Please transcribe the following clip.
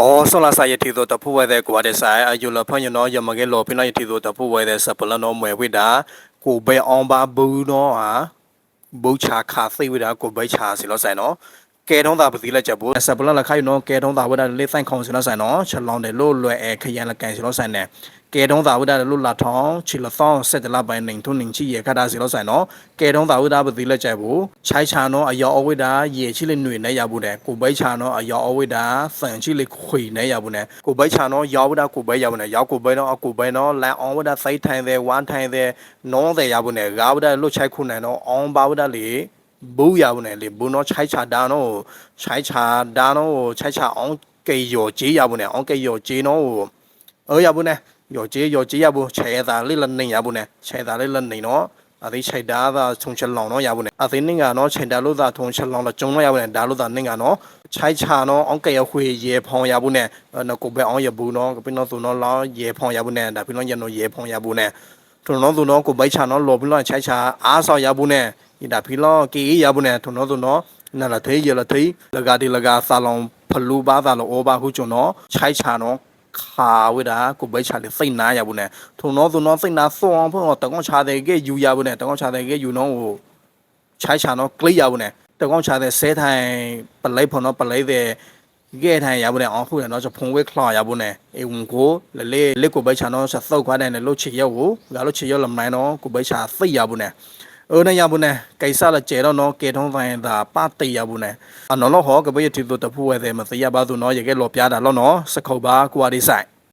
အော်ဆလာဆာယတီတို့တဖူဝဲတဲ့ကွာတဲ့ဆိုင်အယူလဖန်ယနော်ယမကဲလော်ဖိနိုက်တီတို့တဖူဝဲတဲ့ဆပလနော်မွဲဝိတာကိုဘဲအောင်ပါဘူးနော်ဟာဘုတ်ချာခါသိဝိတာကိုဘဲချာစီလို့ဆိုင်နော် ကဲတုံးတာပတိလက်ချက်ဘူးဆပ်ပလန်လက်ခိုင်နော်ကဲတုံးတာဝဒလေးဆိုင်ခေါင်စလို့ဆိုင်နော်ချက်လောင်းတယ်လို့လွယ်အဲခရန်လက်ကန်စလို့ဆိုင်နေကဲတုံးတာဝဒလို့လာထောင်းချီလသောဆက်တလပိုင်နေထုံနေချီရခတာစလို့ဆိုင်နော်ကဲတုံးတာဝဒပတိလက်ချက်ဘူးချိုင်ချာနော်အယောအဝိဒါရေချီလေးຫນွေနေရဘူးတဲ့ကိုဘိချာနော်အယောအဝိဒါစံချီလေးခွေနေရဘူးနဲ့ကိုဘိချာနော်ယောဝဒကိုဘိရဘူးနဲ့ယောကိုဘိနော်အကိုဘိနော်လန်အောင်ဝဒစိုက်ထိုင်တဲ့ဝမ်းထိုင်တဲ့နောတဲ့ရဘူးနဲ့ဂါဝဒလွတ်ချိုက်ခုနိုင်နော်အောင်ဘာဝဒလေး ဘူးရဘူးနဲ့လေဘူးနော်ခြိုက်ချာဒါနော်ခြိုက်ချာဒါနော်ခြိုက်ချာအောင်ကေယောဂျေးရဘူးနဲ့အောင်ကေယောဂျေးနော်အော်ရဘူးနဲ့ယောဂျေးယောဂျေးရဘူးခြေသာလေးလနေရဘူးနဲ့ခြေသာလေးလနေနော်အသေးခြိုက်တာသာထုံချက်လောင်တော့ရဘူးနဲ့အသေးနင်းကနော်ခြိုက်တာလို့သာထုံချက်လောင်တော့ကျုံတော့ရဘူးနဲ့ဒါလို့သာနင်းကနော်ခြိုက်ချာနော်အောင်ကေယောခွေရေဖောင်းရဘူးနဲ့နော်ကိုပဲအောင်ရဘူးနော်ပြနော်သူနော်လောင်းရေဖောင်းရဘူးနဲ့ဒါပြနော်ရနော်ရေဖောင်းရဘူးနဲ့ထုံနော်သူနော်ကိုဘိုက်ချာနော်လော်ပြနော်ခြိုက်ချာအားဆောက်ရဘူးနဲ့ ဒီဒါဖီလောကေရဘူးနဲ့ထုံတော့သူနော်နာလာသေးရလာသေးလကဒီလကဆာလောင်ဖလူပါသာလောဘာခုကျွန်တော်ခြိုက်ချာနော်ခါဝိဒါကိုဘိုက်ချာလေစိတ်နာရဘူးနဲ့ထုံတော့သူနော်စိတ်နာဆောအောင်ဖို့တကောင်းချာတဲ့ကယူရဘူးနဲ့တကောင်းချာတဲ့ကယူနော်ကိုခြိုက်ချာနော်ကလိရဘူးနဲ့တကောင်းချာတဲ့ဆဲထိုင်ပလိုက်ဖို့နော်ပလိုက်တဲ့ကဲထိုင်ရဘူးနဲ့အောင်ခုရနော်ဖုံဝဲခလာရဘူးနဲ့အေဝန်ကိုလေလေလက်ကိုဘိုက်ချာနော်ဆက်သောက်ခွားတဲ့လို့ချီရောက်ကိုငါလို့ချီရောက်လမနိုင်နော်ကိုဘိုက်ချာသိရဘူးနဲ့ အိုနေရဘူးနဲ့ကိစ္စလာကျဲတော့နော်ကေထုံးဆိုင်တာပတ်တေရဘူးနဲ့အနော်လောဟောကပည့်တီတို့တဖူဝဲတယ်မစရပါသူနော်ရေကဲလောပြတာလောနော်စခုတ်ပါကွာဒီဆိုင်